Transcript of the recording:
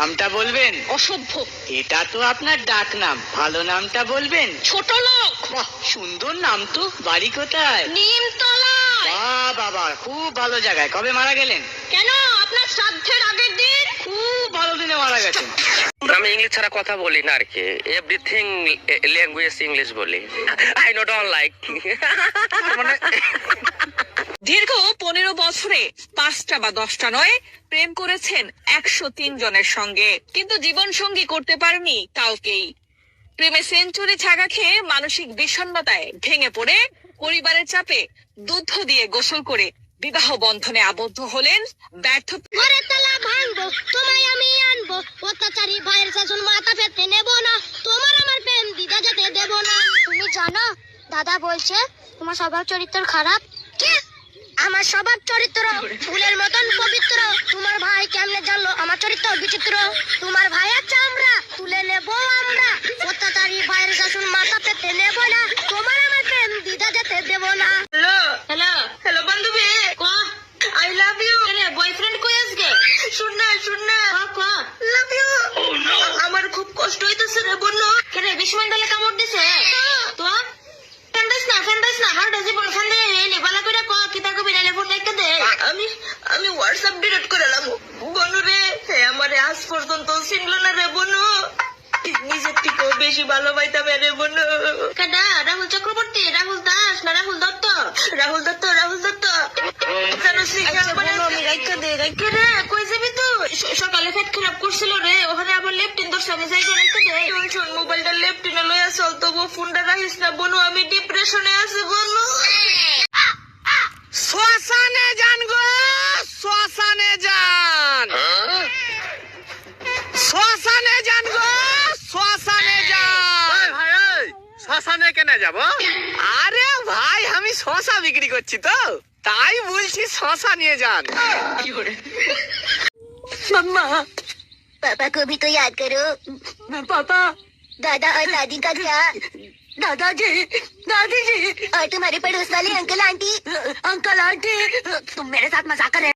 নামটা বলবেন? অসভ্য। এটা তো আপনার ডাক নাম। ভালো নামটা বলবেন? ছোট লোক। বাহ সুন্দর নাম তো। বাড়ি কোথায়? নিমতলায়। বাহ বাবা খুব ভালো জায়গায়। কবে মারা গেলেন? কেন? আপনার শ্রাদ্ধের আগের দিন? খুব ভালো দিনে মারা গেছেন। আমি ইংলিশ ছাড়া কথা বলি না আর কি। এভরিথিং ল্যাঙ্গুয়েজ ইংলিশ বলি। আই নো ডোন্ট লাইক মানে দীর্ঘ পনেরো বছরে পাঁচটা বা দশটা নয় প্রেম করেছেন একশো তিন জনের সঙ্গে। কিন্তু জীবন সঙ্গী করতে পারেনি কাউকেই। প্রেমে সেঞ্চুরি ছাগা খেয়ে মানসিক বিষণ্ণতায় ভেঙে পড়ে পরিবারের চাপে দুধ দিয়ে গোসল করে বিবাহ বন্ধনে আবদ্ধ হলেন ব্যর্থ ঘরের তালা ভাঙবো তোমায় আমি আনব। অত্যাচারী ভাইয়ের শাসন মাথা পেতে নেব না। তোমার আমার প্রেম দিদা যেতে দেব না। তুমি জানো দাদা বলছে তোমার স্বভাব চরিত্র খারাপ। আমার স্বভাব চরিত্র ফুলের মতন পবিত্র। তোমার ভাই কেমনে জানলো আমার চরিত্র বিচিত্র? তোমার ভাইয়ের চামড়া তুলে নেব আমরা। অত্যাচারী ভাইয়ের শাসন মাথা পেতে নেব না। তোমার আমার প্রেম দিদা যেতে দেব না। Hello hello. হ্যালো বান্ধবী। আই লাভ ইউ বয়ফ্রেন্ড কই আজকে? শুন না শুন না। লাভ ইউ আমার খুব কষ্ট হইতেছে রে বন্ধু কেন কামড় দিছে? তো? ফেন্দাস না ফেন্দাস না হার ডাজি বল ফেন্দে নে বালা কইরা ক কি তাকে বিনালে ফোন একটা দে আমি আমি হোয়াটসঅ্যাপ ডিলিট করে লাম বনু রে হে আমারে আজ পর্যন্ত চিনলো না রে বনু নিজের বেশি ভালোবাইতাম এনে বলো রাহুল চক্রবর্তী রাহুল দাস না রাহুল দত্ত? রাহুল দত্ত রাহুল দত্ত। কই যাবি তুই? সকালে পেট খারাপ করছিল রে ওখানে আবার লেফটিন আমি মোবাইলটা লেফটিনে লইয়া চল তবু ফোনটা রাখিস না বনু আমি ডিপ্রেশনে আছি বনু। শ্মশানে কেন যাব আরে ভাই আমি শশা বিক্রি করছি তো তাই বলছি শশা নিয়ে যান মাম্মা पापा को भी तो याद करो পাপা दादा और दादी का क्या দাদাজি দাদিজি और तुम्हारे पड़ोस वाले अंकल आंटी अंकल आंटी तुम मेरे साथ मजाक कर रहे